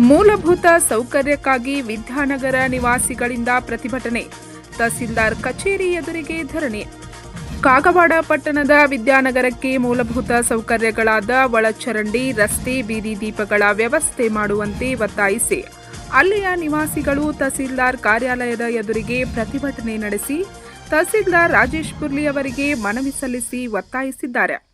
ಮೂಲಭೂತ ಸೌಕರ್ಯಕ್ಕಾಗಿ ವಿದ್ಯಾನಗರ ನಿವಾಸಿಗಳಿಂದ ಪ್ರತಿಭಟನೆ. ತಹಸೀಲ್ದಾರ್ ಕಚೇರಿ ಎದುರಿಗೆ ಧರಣಿ. ಕಾಗವಾಡ ಪಟ್ಟಣದ ವಿದ್ಯಾನಗರಕ್ಕೆ ಮೂಲಭೂತ ಸೌಕರ್ಯಗಳಾದ ಒಳಚರಂಡಿ, ರಸ್ತೆ, ಬೀದಿ ದೀಪಗಳ ವ್ಯವಸ್ಥೆ ಮಾಡುವಂತೆ ಒತ್ತಾಯಿಸಿ. ಅಲ್ಲಿಯ ನಿವಾಸಿಗಳು ತಹಸೀಲ್ದಾರ್ ಕಾರ್ಯಾಲಯದ ಎದುರಿಗೆ ಪ್ರತಿಭಟನೆ ನಡೆಸಿ, ತಹಸೀಲ್ದಾರ್ ರಾಜೇಶ್ ಪುರ್ಲಿ ಅವರಿಗೆ ಮನವಿ ಸಲ್ಲಿಸಿ ಒತ್ತಾಯಿಸಿದ್ದಾರೆ.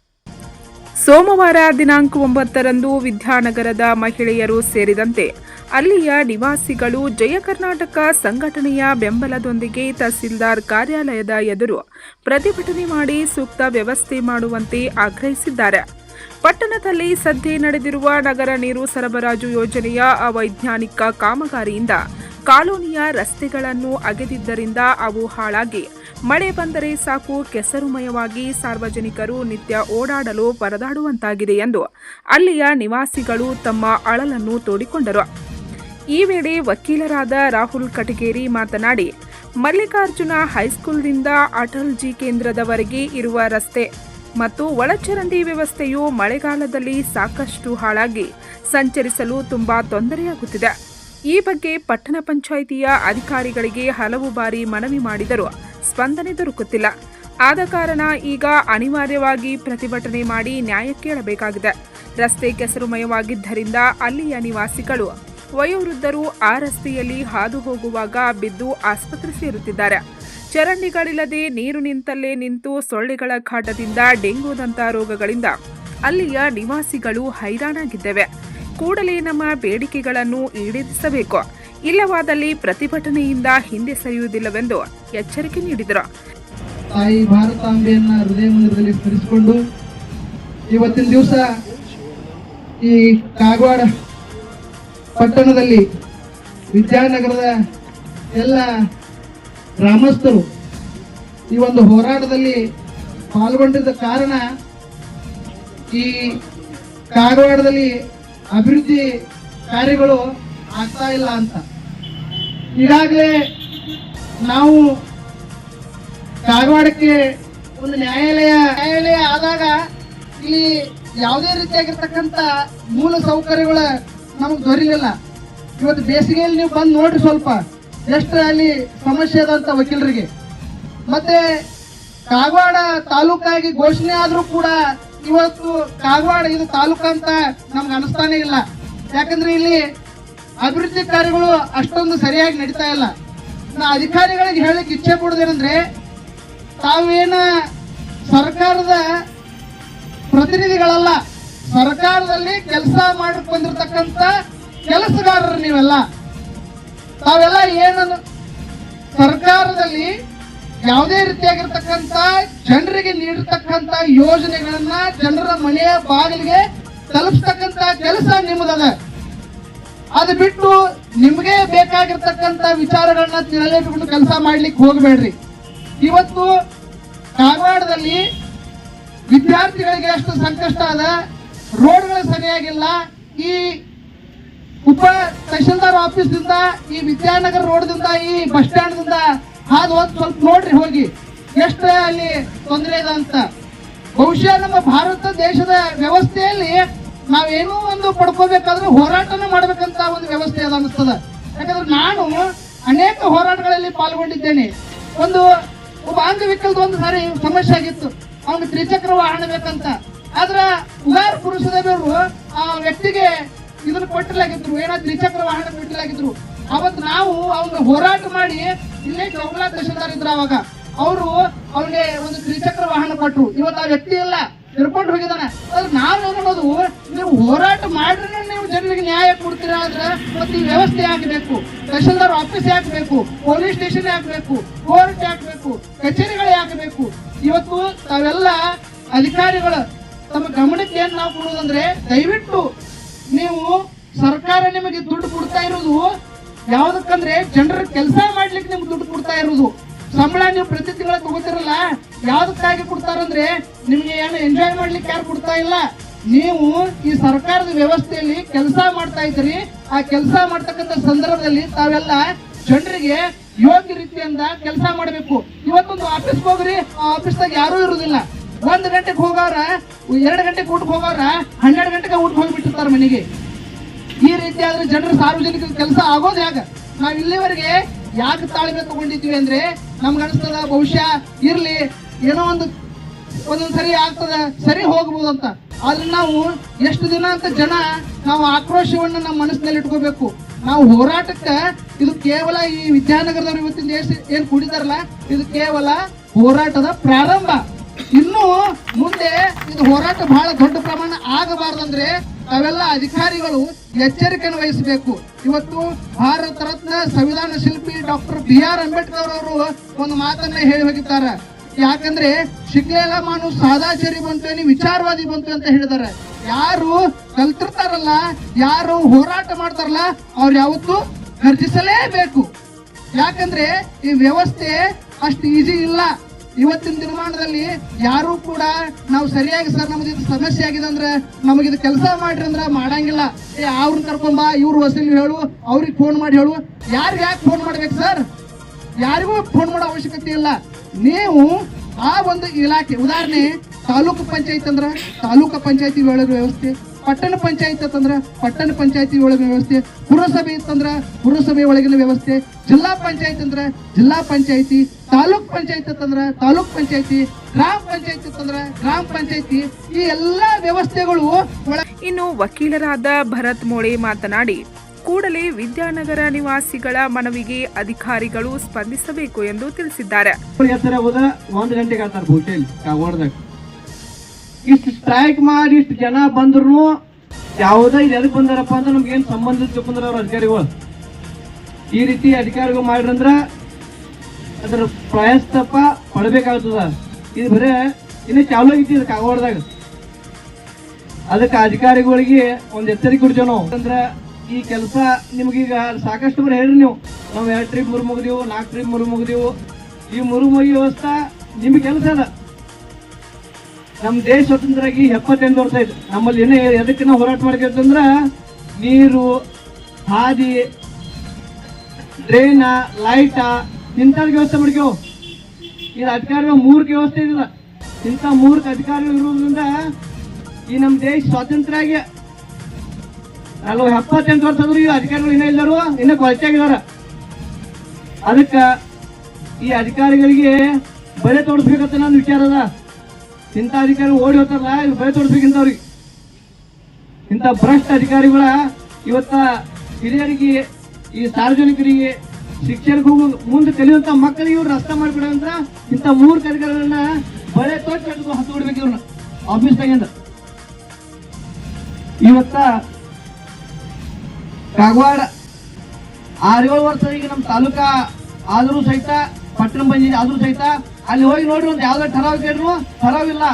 ಸೋಮವಾರ ದಿನಾಂಕ ಒಂಬತ್ತರಂದು ವಿದ್ಯಾನಗರದ ಮಹಿಳೆಯರು ಸೇರಿದಂತೆ ಅಲ್ಲಿಯ ನಿವಾಸಿಗಳು ಜಯ ಕರ್ನಾಟಕ ಸಂಘಟನೆಯ ಬೆಂಬಲದೊಂದಿಗೆ ತಹಸೀಲ್ದಾರ್ ಕಾರ್ಯಾಲಯದ ಎದುರು ಪ್ರತಿಭಟನೆ ಮಾಡಿ ಸೂಕ್ತ ವ್ಯವಸ್ಥೆ ಮಾಡುವಂತೆ ಆಗ್ರಹಿಸಿದ್ದಾರೆ. ಪಟ್ಟಣದಲ್ಲಿ ಸದ್ಯ ನಡೆದಿರುವ ನಗರ ನೀರು ಸರಬರಾಜು ಯೋಜನೆಯ ಅವೈಜ್ಞಾನಿಕ ಕಾಮಗಾರಿಯಿಂದ ಕಾಲೋನಿಯ ರಸ್ತೆಗಳನ್ನು ಅಗೆದಿದ್ದರಿಂದ ಅವು ಹಾಳಾಗಿ ಮಳೆ ಬಂದರೆ ಸಾಕು, ಕೆಸರುಮಯವಾಗಿ ಸಾರ್ವಜನಿಕರು ನಿತ್ಯ ಓಡಾಡಲು ಪರದಾಡುವಂತಾಗಿದೆ ಎಂದು ಅಲ್ಲಿಯ ನಿವಾಸಿಗಳು ತಮ್ಮ ಅಳಲನ್ನು ತೋಡಿಕೊಂಡರು. ಈ ವೇಳೆ ವಕೀಲರಾದ ರಾಹುಲ್ ಕಟಗೇರಿ ಮಾತನಾಡಿ, ಮಲ್ಲಿಕಾರ್ಜುನ ಹೈಸ್ಕೂಲ್ನಿಂದ ಅಟಲ್ ಜಿ ಕೇಂದ್ರದವರೆಗೆ ಇರುವ ರಸ್ತೆ ಮತ್ತು ಒಳಚರಂಡಿ ವ್ಯವಸ್ಥೆಯು ಮಳೆಗಾಲದಲ್ಲಿ ಸಾಕಷ್ಟು ಹಾಳಾಗಿ ಸಂಚರಿಸಲು ತುಂಬಾ ತೊಂದರೆಯಾಗುತ್ತಿದೆ. ಈ ಬಗ್ಗೆ ಪಟ್ಟಣ ಪಂಚಾಯಿತಿಯ ಅಧಿಕಾರಿಗಳಿಗೆ ಹಲವು ಬಾರಿ ಮನವಿ ಮಾಡಿದರೂ. ಸ್ಪಂದನೆ ದೊರಕುತ್ತಿಲ್ಲ. ಆದ ಕಾರಣ ಈಗ ಅನಿವಾರ್ಯವಾಗಿ ಪ್ರತಿಭಟನೆ ಮಾಡಿ ನ್ಯಾಯ ಕೇಳಬೇಕಾಗಿದೆ. ರಸ್ತೆ ಕೆಸರುಮಯವಾಗಿದ್ದರಿಂದ ಅಲ್ಲಿಯ ನಿವಾಸಿಗಳು, ವಯೋವೃದ್ಧರು ಆ ರಸ್ತೆಯಲ್ಲಿ ಹಾದು ಹೋಗುವಾಗ ಬಿದ್ದು ಆಸ್ಪತ್ರೆ ಸೇರುತ್ತಿದ್ದಾರೆ. ಚರಂಡಿಗಳಿಲ್ಲದೆ ನೀರು ನಿಂತಲ್ಲೇ ನಿಂತು ಸೊಳ್ಳೆಗಳ ಕಾಟದಿಂದ ಡೆಂಗೂದಂಥ ರೋಗಗಳಿಂದ ಅಲ್ಲಿಯ ನಿವಾಸಿಗಳು ಹೈರಾಣಾಗಿದ್ದೇವೆ. ಕೂಡಲೇ ನಮ್ಮ ಬೇಡಿಕೆಗಳನ್ನು ಈಡೇರಿಸಬೇಕು. ಇಲ್ಲವಾದಲ್ಲಿ ಪ್ರತಿಭಟನೆಯಿಂದ ಹಿಂದೆ ಸರಿಯುವುದಿಲ್ಲವೆಂದು ಎಚ್ಚರಿಕೆ ನೀಡಿದರು. ತಾಯಿ ಭಾರತಾಂಬೆಯನ್ನ ಹೃದಯ ಮಂದಿರದಲ್ಲಿ ಸ್ಮರಿಸಿಕೊಂಡು ಇವತ್ತಿನ ದಿವಸ ಈ ಕಾಗವಾಡ ಪಟ್ಟಣದಲ್ಲಿ ವಿದ್ಯಾನಗರದ ಎಲ್ಲ ಗ್ರಾಮಸ್ಥರು ಈ ಒಂದು ಹೋರಾಟದಲ್ಲಿ ಪಾಲ್ಗೊಂಡಿದ್ದ ಕಾರಣ ಈ ಕಾಗವಾಡದಲ್ಲಿ ಅಭಿವೃದ್ಧಿ ಕಾರ್ಯಗಳು ಆಗ್ತಾ ಇಲ್ಲ ಅಂತ. ಈಗಾಗಲೇ ನಾವು ಕಾಗವಾಡಕ್ಕೆ ಒಂದು ನ್ಯಾಯಾಲಯ ನ್ಯಾಯಾಲಯ ಆದಾಗ ಇಲ್ಲಿ ಯಾವುದೇ ರೀತಿಯಾಗಿರ್ತಕ್ಕಂಥ ಮೂಲ ಸೌಕರ್ಯಗಳ ನಮಗೆ ದೊರೀಲಿಲ್ಲ. ಇವತ್ತು ಬೇಸಿಗೆಯಲ್ಲಿ ನೀವು ಬಂದು ನೋಡ್ರಿ ಸ್ವಲ್ಪ. ಎಷ್ಟು ಅಲ್ಲಿ ಸಮಸ್ಯೆ ಅದಂತ ವಕೀಲರಿಗೆ. ಮತ್ತೆ ಕಾಗವಾಡ ತಾಲೂಕಾಗಿ ಘೋಷಣೆ ಆದರೂ ಕೂಡ ಇವತ್ತು ಕಾಗವಾಡ ಇದು ತಾಲೂಕು ಅಂತ ನಮ್ಗೆ ಅನಿಸ್ತಾನೆ ಇಲ್ಲ. ಯಾಕಂದ್ರೆ ಇಲ್ಲಿ ಅಭಿವೃದ್ಧಿ ಕಾರ್ಯಗಳು ಅಷ್ಟೊಂದು ಸರಿಯಾಗಿ ನಡೀತಾ ಇಲ್ಲ. ನಾ ಅಧಿಕಾರಿಗಳಿಗೆ ಹೇಳಕ್ಕೆ ಇಚ್ಛೆ ಪಡೋದೇನಂದ್ರೆ ತಾವೇನ ಸರ್ಕಾರದ ಪ್ರತಿನಿಧಿಗಳಲ್ಲ, ಸರ್ಕಾರದಲ್ಲಿ ಕೆಲಸ ಮಾಡಕ್ ಬಂದಿರತಕ್ಕಂತ ಕೆಲಸಗಾರರು ನೀವೆಲ್ಲ. ತಾವೆಲ್ಲ ಏನನ್ನು ಸರ್ಕಾರದಲ್ಲಿ ಯಾವುದೇ ರೀತಿಯಾಗಿರ್ತಕ್ಕಂಥ ಜನರಿಗೆ ನೀಡಿರ್ತಕ್ಕಂತ ಯೋಜನೆಗಳನ್ನ ಜನರ ಮನೆಯ ಬಾಗಿಲಿಗೆ ತಲುಪಿಸ್ತಕ್ಕಂಥ ಕೆಲಸ ನಿಮ್ಮದದ. ಅದು ಬಿಟ್ಟು ನಿಮಗೆ ಬೇಕಾಗಿರ್ತಕ್ಕಂಥ ವಿಚಾರಗಳನ್ನ ತಲೆಬಿಟ್ಟು ಕೆಲಸ ಮಾಡ್ಲಿಕ್ಕೆ ಹೋಗಬೇಡ್ರಿ. ಇವತ್ತು ಕಾಗವಾಡದಲ್ಲಿ ವಿದ್ಯಾರ್ಥಿಗಳಿಗೆ ಎಷ್ಟು ಸಂಕಷ್ಟ ಅದ. ರೋಡ್ಗಳು ಸರಿಯಾಗಿಲ್ಲ. ಈ ಉಪ ತಹಶೀಲ್ದಾರ್ ಆಫೀಸ್ದಿಂದ, ಈ ವಿದ್ಯಾನಗರ ರೋಡ್ದಿಂದ, ಈ ಬಸ್ ಸ್ಟ್ಯಾಂಡ್ದಿಂದ ಹಾದು ಒಂದು ಸ್ವಲ್ಪ ನೋಡ್ರಿ ಹೋಗಿ. ಎಷ್ಟು ಅಲ್ಲಿ ತೊಂದರೆ ಇದೆ ಅಂತ. ಬಹುಶಃ ನಮ್ಮ ಭಾರತ ದೇಶದ ವ್ಯವಸ್ಥೆಯಲ್ಲಿ ನಾವೇನೋ ಒಂದು ಪಡ್ಕೋಬೇಕಾದ್ರೆ ಹೋರಾಟನ ಮಾಡ್ಬೇಕಂತ ಒಂದು ವ್ಯವಸ್ಥೆ ಅದ ಅನಿಸ್ತದ ಯಾಕಂದ್ರೆ ನಾನು ಅನೇಕ ಹೋರಾಟಗಳಲ್ಲಿ ಪಾಲ್ಗೊಂಡಿದ್ದೇನೆ. ಒಂದು ಒಬ್ಬ ಅಂಗವಿಕಲದ ಒಂದು ಸಾರಿ ಸಮಸ್ಯೆ ಆಗಿತ್ತು. ಅವನು ತ್ರಿಚಕ್ರ ವಾಹನ ಬೇಕಂತ. ಆದ್ರ ಉಗಾರ ಪುರುಷದವರು ಆ ವ್ಯಕ್ತಿಗೆ ಇದನ್ನ ಕೊಟ್ಟಿಲಾಗಿದ್ರು ಏನೋ ತ್ರಿಚಕ್ರ ವಾಹನ ಕೊಟ್ಟಿಲಾಗಿದ್ರು ಅವತ್ತು ನಾವು ಅವ್ನ ಹೋರಾಟ ಮಾಡಿ ಇಲ್ಲೇ ಚೌಕಲಾ ತಹಶೀಲ್ದಾರ್ ಇದ್ರು ಅವಾಗ. ಅವರು ಅವನಿಗೆ ಒಂದು ತ್ರಿಚಕ್ರ ವಾಹನ ಕೊಟ್ರು. ಇವತ್ತು ಆ ವ್ಯಕ್ತಿ ಇಲ್ಲ ತಿರ್ಕೊಂಡು ಹೋಗಿದ್ದಾನೆ. ಅದ್ರ ನಾವು ಏನನ್ನೋದು ನೀವು ಹೋರಾಟ ಮಾಡ್ರಿ ನೀವು ಜನರಿಗೆ ನ್ಯಾಯ ಕೊಡ್ತೀರಾ ಆದ್ರೆ ಮತ್ತೆ ಈ ವ್ಯವಸ್ಥೆ ಆಗ್ಬೇಕು. ತಹಶೀಲ್ದಾರ್ ಆಫೀಸ್ ಆಗ್ಬೇಕು, ಪೊಲೀಸ್ ಸ್ಟೇಷನ್ ಆಗ್ಬೇಕು, ಕೋರ್ಟ್ ಆಗ್ಬೇಕು, ಕಚೇರಿಗಳೇ ಹಾಕಬೇಕು ಇವತ್ತು ತಾವೆಲ್ಲ ಅಧಿಕಾರಿಗಳು, ತಮ್ಮ ಗಮನಕ್ಕೆ ಏನ್ ನಾವು ಕೊಡೋದಂದ್ರೆ ದಯವಿಟ್ಟು ನೀವು ಸರ್ಕಾರ ನಿಮಗೆ ದುಡ್ಡು ಕೊಡ್ತಾ ಇರೋದು, ಯಾವ್ದಕ್ಕಂದ್ರೆ ಜನರ ಕೆಲಸ ಮಾಡ್ಲಿಕ್ಕೆ ನಿಮ್ಗೆ ದುಡ್ಡು ಕೊಡ್ತಾ ಇರೋದು. ಸಂಬಳ ನೀವು ಪ್ರತಿ ತಿಂಗಳ ತಗೋತಿರಲ್ಲ? ಯಾವ್ದಕ್ಕಾಗಿ ಕೊಡ್ತಾರಂದ್ರೆ ನಿಮ್ಗೆ ಏನು ಎಂಜಾಯ್ ಮಾಡ್ಲಿಕ್ಕೆ ಯಾರು ಕೊಡ್ತಾ ಇಲ್ಲ? ನೀವು ಈ ಸರ್ಕಾರದ ವ್ಯವಸ್ಥೆಯಲ್ಲಿ ಕೆಲಸ ಮಾಡ್ತಾ ಇದ್ರಿ ಆ ಕೆಲಸ ಮಾಡ್ತಕ್ಕಂಥ ಸಂದರ್ಭದಲ್ಲಿ ತಾವೆಲ್ಲ ಜನರಿಗೆ ಯೋಗ್ಯ ರೀತಿಯಿಂದ ಕೆಲಸ ಮಾಡಬೇಕು. ಇವತ್ತೊಂದು ಆಫೀಸ್ ಹೋಗ್ರಿ. ಆ ಆಫೀಸ್ದಾಗ ಯಾರೂ ಇರುವುದಿಲ್ಲ ಒಂದ್ ಗಂಟೆಗೆ ಹೋಗೋರ, ಎರಡು ಗಂಟೆಗೆ ಊಟಕ್ಕೆ ಹೋಗೋರ, ಹನ್ನೆರಡು ಗಂಟೆಗೆ ಊಟಕ್ಕೆ ಹೋಗ್ಬಿಟ್ಟಿರ್ತಾರ ಮನೆಗೆ. ಈ ರೀತಿ ಆದ್ರೆ ಜನರು ಸಾರ್ವಜನಿಕ ಕೆಲಸ ಆಗೋದು ಹೇಗೆ? ನಾವು ಇಲ್ಲಿವರೆಗೆ ಯಾಕೆ ತಾಳ್ಮೆ ತಗೊಂಡಿದ್ವಿ ಅಂದ್ರೆ ನಮ್ಗೆ ಅನಿಸ್ತದ, ಬಹುಶಃ ಇರ್ಲಿ, ಏನೋ ಒಂದು, ಒಂದೊಂದ್ ಸರಿ ಆಗ್ತದ, ಸರಿ ಹೋಗ್ಬೋದು ಅಂತ. ಆದ್ರೆ ನಾವು ಎಷ್ಟು ದಿನ ಅಂತ ಜನ, ನಾವು ಆಕ್ರೋಶವನ್ನ ನಮ್ಮ ಮನಸ್ಸಿನಲ್ಲಿ ಇಟ್ಕೋಬೇಕು. ನಾವು ಹೋರಾಟಕ್ಕೆ, ಇದು ಕೇವಲ ಈ ವಿದ್ಯಾನಗರದವ್ರು ಇವತ್ತಿನ ಏನ್ ಕುಡಿದಾರಲ್ಲ, ಇದು ಕೇವಲ ಹೋರಾಟದ ಪ್ರಾರಂಭ. ಇನ್ನು ಮುಂದೆ ಇದು ಹೋರಾಟ ಬಹಳ ದೊಡ್ಡ ಪ್ರಮಾಣ ಆಗಬಾರ್ದಂದ್ರೆ ತಾವೆಲ್ಲ ಅಧಿಕಾರಿಗಳು ಎಚ್ಚರಿಕೆಯನ್ನು ವಹಿಸಬೇಕು. ಇವತ್ತು ಭಾರತ ರತ್ನ ಸಂವಿಧಾನ ಶಿಲ್ಪಿ ಡಾಕ್ಟರ್ ಬಿ ಆರ್ ಅಂಬೇಡ್ಕರ್ ಅವರು ಒಂದು ಮಾತನ್ನ ಹೇಳಿ ಹೋಗಿದ್ದಾರೆ. ಯಾಕಂದ್ರೆ ಶಿಕ್ಲೇಲ ಮಾನು ಸಾದಾಚಾರಿ ಬಂತು ಏನಿ ವಿಚಾರವಾದಿ ಬಂತು ಅಂತ ಹೇಳಿದ್ದಾರೆ. ಯಾರು ಕಲ್ತಿರ್ತಾರಲ್ಲ, ಯಾರು ಹೋರಾಟ ಮಾಡ್ತಾರಲ್ಲ, ಅವ್ರು ಯಾವತ್ತೂ ಗರ್ಜಿಸಲೇಬೇಕು. ಯಾಕಂದ್ರೆ, ಈ ವ್ಯವಸ್ಥೆ ಅಷ್ಟು ಈಸಿ ಇಲ್ಲ. ಇವತ್ತಿನ ದಿನಮಾನದಲ್ಲಿ ಯಾರು ಕೂಡ ನಾವು ಸರಿಯಾಗಿ ಸರ್ ನಮ್ದು ಇದು ಸಮಸ್ಯೆ ಆಗಿದೆ ಅಂದ್ರೆ ನಮಗಿದು ಕೆಲಸ ಮಾಡ್ರಿ ಅಂದ್ರೆ ಮಾಡಂಗಿಲ್ಲ. ಏ ಅವ್ರನ್ನ ಕರ್ಕೊಂಬ ಇವ್ರು ವಸೂಲಿ ಹೇಳು, ಅವ್ರಿಗೆ ಫೋನ್ ಮಾಡಿ ಹೇಳು. ಯಾರಿಗೆ ಯಾಕೆ ಫೋನ್ ಮಾಡ್ಬೇಕು ಸರ್? ಯಾರಿಗೂ ಫೋನ್ ಮಾಡೋ ಅವಶ್ಯಕತೆ ಇಲ್ಲ. ನೀವು ಆ ಒಂದು ಇಲಾಖೆ, ಉದಾಹರಣೆ, ತಾಲೂಕು ಪಂಚಾಯತ್ ಅಂದ್ರೆ ತಾಲೂಕು ಪಂಚಾಯತಿ ಹೇಳೋದು ವ್ಯವಸ್ಥೆ ಪಟ್ಟಣ ಪಂಚಾಯತ್ ಅಂತಂದ್ರ ಪಟ್ಟಣ ಪಂಚಾಯತಿ ಒಳಗಿನ ವ್ಯವಸ್ಥೆ ಪುರಸಭೆ ಇತ್ತಂದ್ರ ಪುರಸಭೆ ಒಳಗಿನ ವ್ಯವಸ್ಥೆ ಜಿಲ್ಲಾ ಪಂಚಾಯತ್ ಅಂದ್ರ ಜಿಲ್ಲಾ ಪಂಚಾಯತಿ ತಾಲೂಕ್ ಪಂಚಾಯತ್ ಅಂತಂದ್ರ ತಾಲೂಕ್ ಪಂಚಾಯತಿ ಗ್ರಾಮ ಪಂಚಾಯತ್ ಅಂತಂದ್ರ ಗ್ರಾಮ ಪಂಚಾಯತಿ ಈ ಎಲ್ಲಾ ವ್ಯವಸ್ಥೆಗಳು ಇನ್ನು ವಕೀಲರಾದ ಭರತ್ ಮೋಳೆ ಮಾತನಾಡಿ ಕೂಡಲೇ ವಿದ್ಯಾನಗರ ನಿವಾಸಿಗಳ ಮನವಿಗೆ ಅಧಿಕಾರಿಗಳು ಸ್ಪಂದಿಸಬೇಕು ಎಂದು ತಿಳಿಸಿದ್ದಾರೆ. ಎತ್ತರ ಹೋದ ಒಂದ್ ಗಂಟೆಗೆ ಆತಾರ ಹೋಟೆಲ್ ಕಾಗೋಡ್ದಾಗ ಇಷ್ಟು ಸ್ಟ್ರೈಕ್ ಮಾಡಿ ಇಷ್ಟು ಜನ ಬಂದ್ರು ಯಾವುದೇ ಇದು ಎದಕ್ಕೆ ಬಂದಾರಪ್ಪ ಅಂತ ನಮ್ಗೆ ಏನು ಸಂಬಂಧ ತಿಳ್ಕೊಂಡ್ರ ಅವ್ರ ಅಧಿಕಾರಿಗಳು. ಈ ರೀತಿ ಅಧಿಕಾರಿಗಳು ಮಾಡ್ರಂದ್ರ ಅದ್ರ ಪ್ರಯಾಸ್ತಪ್ಪ ಪಡಬೇಕಾಗ್ತದ. ಇದು ಬರೇ ಇನ್ನು ಚಾಲು ಐತಿ ಇದು ಕಾಗವಾಡದಾಗ ಅದಕ್ಕೆ ಅಧಿಕಾರಿಗಳಿಗೆ ಒಂದು ಎಚ್ಚರಿಕೆ ಕೊಡ್ತೇವೆ ನಾವು. ಅಂದ್ರೆ ಈ ಕೆಲಸ ನಿಮ್ಗೀಗ ಸಾಕಷ್ಟು ಬರ ಹೇಳ್ರಿ ನೀವು. ನಾವು ಎರಡು ಟ್ರಿಪ್ ಮುರು ಮುಗಿದೀವು ನಾಲ್ಕು ಟ್ರಿಪ್ ಮುರು ಮುಗಿದೀವು ಈ ಮುರು ಮುಗಿ ವ್ಯವಸ್ಥೆ ನಿಮ್ಗೆ ಕೆಲಸ ಅದ. ನಮ್ಮ ದೇಶ ಸ್ವತಂತ್ರ ಆಗಿ ಎಪ್ಪತ್ತೆಂಟು ವರ್ಷ ಆಯ್ತು. ನಮ್ಮಲ್ಲಿ ಏನೇ ಎದಕ್ಕಿನ ನಾವು ಹೋರಾಟ ಮಾಡ್ಕೊಂತಂದ್ರ ನೀರು, ಹಾದಿ, ಡ್ರೈನ, ಲೈಟ, ಇಂಥದ್ ವ್ಯವಸ್ಥೆ ಮಾಡ್ಕೇವು ಇದು ಅಧಿಕಾರಿಗಳು ಮೂರ್ಕ ವ್ಯವಸ್ಥೆ ಇದಿಲ್ಲ. ಇಂಥ ಮೂರ್ಕ ಅಧಿಕಾರಿಗಳು ಇರೋದ್ರಿಂದ ಈ ನಮ್ಮ ದೇಶ ಸ್ವಾತಂತ್ರ್ಯ ಆಗಿ ನಲ್ವ ಎಪ್ಪತ್ತೆಂಟು ವರ್ಷ ಆದ್ರೂ ಈ ಅಧಿಕಾರಿಗಳು ಇನ್ನೂ ಇಲ್ಲರು ಇನ್ನೂ ಕೊಳಚೆ ಆಗಿದಾರ ಅದಕ್ಕೆ ಈ ಅಧಿಕಾರಿಗಳಿಗೆ ಬಲೆ ತೋರಿಸ್ಬೇಕಂತ ನನ್ನ ವಿಚಾರ ಅದ. ಇಂಥ ಅಧಿಕಾರಿ ಓಡಿ ಹೋಗ್ತಾರಲ್ಲ, ಇವ್ರು ಭಯ ತೋರಿಸ್ಬೇಕಿಂತ ಅವ್ರಿಗೆ ಇಂಥ ಭ್ರಷ್ಟ ಅಧಿಕಾರಿಗಳ ಇವತ್ತ ಹಿರಿಯರಿಗೆ, ಈ ಸಾರ್ವಜನಿಕರಿಗೆ ಶಿಕ್ಷಣಕ್ಕೆ ಮುಂದೆ ಕಲಿಯುವಂತ ಮಕ್ಕಳಿಗೆ ಇವ್ರು ರಸ್ತೆ ಮಾಡಿಬಿಡುವಂತ ಇಂಥ ಮೂರು ಅಧಿಕಾರಿಗಳನ್ನ ಬಳೆ ತೊಟ್ಟು ಹತ್ತು ಬಿಡ್ಬೇಕು ಇವ್ರನ್ನ ಆಫೀಸ್ದಾಗಿಂದ ಇವತ್ತ ಕಾಗವಾಡ ಆರು ವರ್ಷ ಈಗ ನಮ್ಮ ತಾಲೂಕಾ ಆದರೂ ಸಹಿತ ಪಟ್ಟಣ ಬಂದಿದೆ ಆದ್ರೂ ಸಹಿತ ಅಲ್ಲಿ ಹೋಗಿ ನೋಡ್ರಿ, ಒಂದು ಯಾವ್ದಾರ ಠರಾವ್ ಕೇಳಿದ್ರು ಠರಾವ್ ಇಲ್ಲ.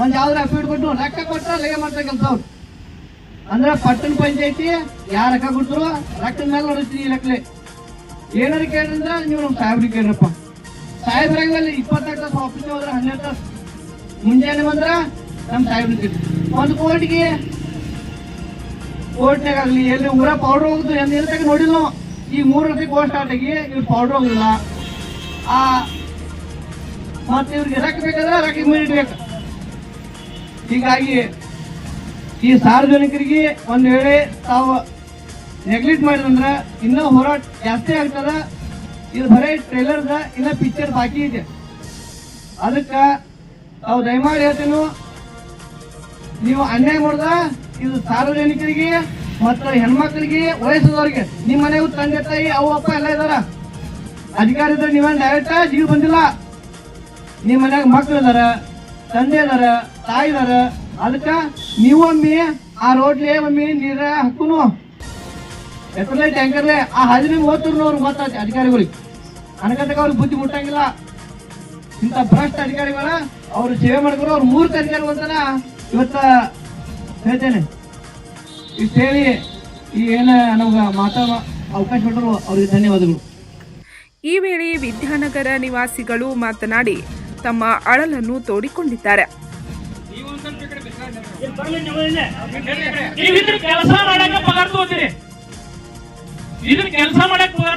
ಒಂದ್ ಯಾವ್ದಾರು ಅಫಿಡ್ ಕೊಟ್ಟು ಲೆಕ್ಕ ಕೊಟ್ಟರೆ ಲೆಕ್ಕ ಮಾಡ್ತಾರೆ ಕೆಲಸ ಅವ್ರು ಅಂದ್ರೆ ಪಟ್ಟಣ ಪಂಚಾಯತಿ ಯಾರ ಲೆಕ್ಕ ಕೊಡ್ತಾರೋ ರೊಕ್ಕದ ಮೇಲೆ ನೋಡಿಸ್ತೀನಿ ಈ ಲೆಕ್ಕಲೆ ಏನಾರು ಕೇಳಿದ್ರೆ ನೀವು ನಮ್ಮ ಸಾಹೇಬ್ರಿಗೆ ಕೇಳ್ರಪ್ಪ. ಸಾಹೇಬ್ರಾಗಲ್ಲಿ ಇಪ್ಪತ್ನಾಲ್ಕು ತಾಸು ಆಫೀಸ್ ಹೋದ್ರೆ ಹನ್ನೆರಡು ತಾಸು. ಮುಂಜಾನೆ ಬಂದ್ರ ನಮ್ಮ ಸಾಹೇಬ್ರಿಗೆ ಒಂದು ಕೋರ್ಟ್ಗೆ, ಕೋರ್ಟ್ನಾಗ ಆಗಲಿ, ಎಲ್ಲಿ ಊರ ಪೌಡ್ರ್ ಹೋಗುದು ಎಂದ ನೋಡಿಲ್ಲ ನಾವು ಈ ಮೂರು ವರ್ಷಕ್ಕೆ ಕೋರ್ಟ್ ಸ್ಟಾರ್ಟ್ ಆಗಿ, ಇವ್ರು ಪೌಡ್ರ್ ಹೋಗಿಲ್ಲ ಆ, ಮತ್ತೆ ಇವ್ರಿಗೆ ರೊಕ್ಕ ಬೇಕಾದ್ರೆ ರೊಕ್ಕ ಬೇಕು. ಹೀಗಾಗಿ ಈ ಸಾರ್ವಜನಿಕರಿಗೆ ಒಂದು ವೇಳೆ ತಾವು ನೆಗ್ಲೆಕ್ಟ್ ಮಾಡಿದ್ರೆ ಇನ್ನೂ ಹೋರಾಟ ಜಾಸ್ತಿ ಆಗ್ತದ. ಇದು ಬರೀ ಟ್ರೇಲರ್ದ ಇನ್ನ ಪಿಕ್ಚರ್ ಬಾಕಿ ಇದೆ. ಅದಕ್ಕ ತಾವು ದಯಮಾಡಿ ಹೇಳ್ತೇನು, ನೀವು ಅನ್ಯಾಯ ಮಾಡ್ದ ಇದು ಸಾರ್ವಜನಿಕರಿಗೆ ಮತ್ತು ಹೆಣ್ಮಕ್ಳಿಗೆ ವಯಸ್ಸದವ್ರಿಗೆ, ನಿಮ್ಮ ಮನೆಗೂ ತಂದೆ ತಾಯಿ ಅವ್ವಪ್ಪ ಎಲ್ಲ ಇದಾರ. ಅಧಿಕಾರಿ ಇದ್ರೆ ನೀವೇನು ಡೈರೆಕ್ಟ್ ಜೀವ ಬಂದಿಲ್ಲ? ನಿಮ್ಮ ಮನ್ಯಾಗ ಮಕ್ಳು ಇದಾರ, ತಂದೆ ಇದಾರ, ತಾಯಿ ಇದಾರ, ಅದಕ್ಕೆ ನೀವು ಅಮ್ಮಿ ಆ ರೋಡ್ಲೆ ಒಮ್ಮೆ ನೀರ ಹಾಕುನು. ಎತ್ತಲೆ ಟ್ಯಾಂಕರ್ಲೆ, ಆ ಹದಿನೈದು ಓದ್ತಿರ್ನು ಅವ್ರಿಗೆ ಗೊತ್ತಾಯ್ತು ಅಧಿಕಾರಿಗಳಿಗೆ. ಅನಗತಕ ಅವ್ರಿಗೆ ಬುದ್ಧಿ ಮುಟ್ಟಂಗಿಲ್ಲ. ಇಂಥ ಭ್ರಷ್ಟ ಅಧಿಕಾರಿಗಳ ಅವ್ರು ಸೇವೆ ಮಾಡಿದ್ರು ಅವ್ರು ಮೂರ್ಖ ಅಧಿಕಾರಿಗಳು ಅಂತಾನ ಇವತ್ತ ಹೇಳ್ತೇನೆ. ಇಷ್ಟು ಹೇಳಿ ಈ ಏನ ನಮ್ಗೆ ಮಾತಾಡೋ ಅವಕಾಶ ಕೊಟ್ಟರು ಅವ್ರಿಗೆ ಧನ್ಯವಾದಗಳು. ಈ ವೇಳೆ ವಿದ್ಯಾನಗರ ನಿವಾಸಿಗಳು ಮಾತನಾಡಿ ತಮ್ಮ ಅಳಲನ್ನು ತೋಡಿಕೊಂಡಿದ್ದಾರೆ. ನೀವು ಕೆಲಸ ಮಾಡಕ ಪಗಾರ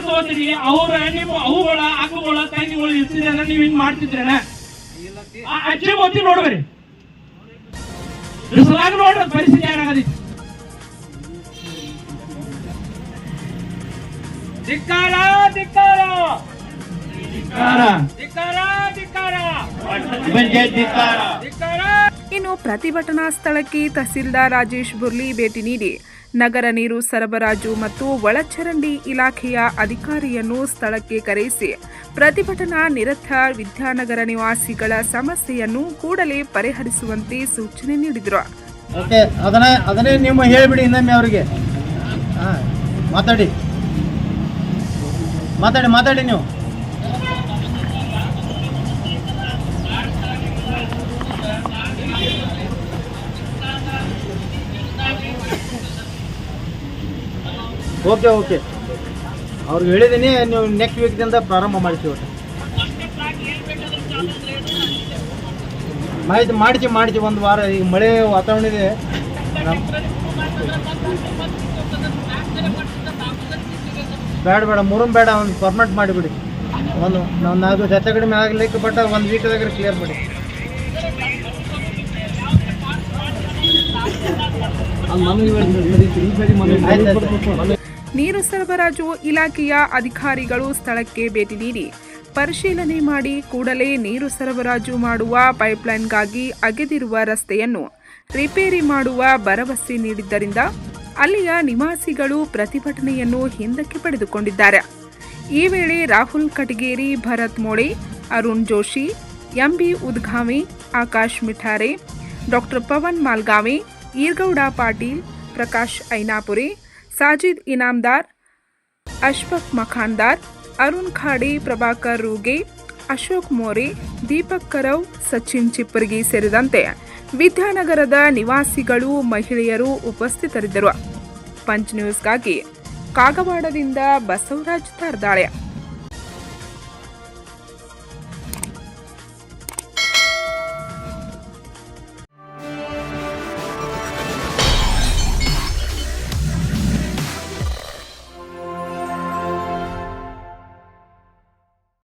ತಗೋತೀರಿ. ಅವ್ರ ನಿಮ್ಮ ಅವುಗಳ ಅಕ್ಕುಗಳ ತಂಗಿಗಳು ಇರ್ತಿದ್ರೆ ನೀವು ಹಿಂಗ್ ಮಾಡ್ತಿದ್ರೇನ? ಅಜ್ಜಿ ಓದಿ ನೋಡ್ಬೇರಿ ಬಿಸಲಾಗ ನೋಡ್ರಿ, ಪರಿಸ್ಥಿತಿ ಏನಾಗದೈತಿ? ಧಿಕ್ಕಾರ ಧಿಕ್ಕಾರ. ಧಿಕ್ಕಾರ. ಧಿಕ್ಕಾರ ಧಿಕ್ಕಾರ. ಇನ್ನು ಪ್ರತಿಭಟನಾ ಸ್ಥಳಕ್ಕೆ ತಹಸೀಲ್ದಾರ್ ರಾಜೇಶ್ ಬುರ್ಲಿ ಭೇಟಿ ನೀಡಿ. ನಗರ ನೀರು ಸರಬರಾಜು ಮತ್ತು ಒಳಚರಂಡಿ ಇಲಾಖೆಯ ಅಧಿಕಾರಿಯನ್ನು ಸ್ಥಳಕ್ಕೆ ಕರೆಯಿಸಿ ಪ್ರತಿಭಟನಾ ನಿರತ ವಿದ್ಯಾನಗರ ನಿವಾಸಿಗಳ ಸಮಸ್ಯೆಯನ್ನು ಕೂಡಲೇ ಪರಿಹರಿಸುವಂತೆ ಸೂಚನೆ ನೀಡಿದರು. ಓಕೆ ಅದನ್ನ ಅದನ್ನೇ ನಿಮ್ಮ ಹೇಳಿಬಿಡಿ ಇನ್ನೊಮ್ಮೆ ಅವರಿಗೆ. ಮಾತಾಡಿ. ಮಾತಾಡಿ ಮಾತಾಡಿ ನೀವು. Okay okay. ಅವ್ರಿಗೆ ಹೇಳಿದ್ದೀನಿ ನೀವು ನೆಕ್ಸ್ಟ್ ವೀಕ್ದಿಂದ ಪ್ರಾರಂಭ ಮಾಡ್ತೀವಿ ಮಾಹಿತಿ ಮಾಡಿಸಿ ಮಾಡಿಸಿ, ಒಂದು ವಾರ ಈಗ ಮಳೆ ವಾತಾವರಣ ಇದೆ. ಬೇಡ ಬೇಡ ಮೂರು ಬೇಡ, ಅವ್ನು ಪರ್ಮನೆಂಟ್ ಮಾಡಿಬಿಡಿ. ಒಂದು ನಾವು ನಾಲ್ಕು ಹೆಚ್ಚು ಕಡಿಮೆ ಆಗ್ಲಿಕ್ಕೆ ಬಟ್ ಒಂದು ವೀಕ್ದಾಗ ಕ್ಲಿಯರ್ ಮಾಡಿ ನೀರು ಸರಬರಾಜು ಇಲಾಖೆಯ ಅಧಿಕಾರಿಗಳು ಸ್ಥಳಕ್ಕೆ ಭೇಟಿ ನೀಡಿ ಪರಿಶೀಲನೆ ಮಾಡಿ ಕೂಡಲೇ ನೀರು ಸರಬರಾಜು ಮಾಡುವ ಪೈಪ್ಲೈನ್ಗಾಗಿ ಅಗೆದಿರುವ ರಸ್ತೆಯನ್ನು ರಿಪೇರಿ ಮಾಡುವ ಭರವಸೆ ನೀಡಿದ್ದರಿಂದ ಅಲ್ಲಿಯ ನಿವಾಸಿಗಳು ಪ್ರತಿಭಟನೆಯನ್ನು ಹಿಂದಕ್ಕೆ ಪಡೆದುಕೊಂಡಿದ್ದಾರೆ. ಈ ವೇಳೆ Rahul Katageri, Bharat Mole, Arun Joshi, M B Udghave Akash Mithare, doctor Pavan Malgavi, Irgowda Patil, Prakash Ainapure, Sajid Inamdar Ashfaq Makhandar Arun Khade, Prabhakar Ruge, Ashok More, Deepak Karav, Sachin Chippargi ಸೇರಿದಂತೆ ವಿದ್ಯಾನಗರದ ನಿವಾಸಿಗಳು ಮಹಿಳೆಯರು ಉಪಸ್ಥಿತರಿದ್ದರು. Punch ನ್ಯೂಸ್ಗಾಗಿ ಕಾಗವಾಡದಿಂದ Basavaraj ತಾರ್ದಾಳೆ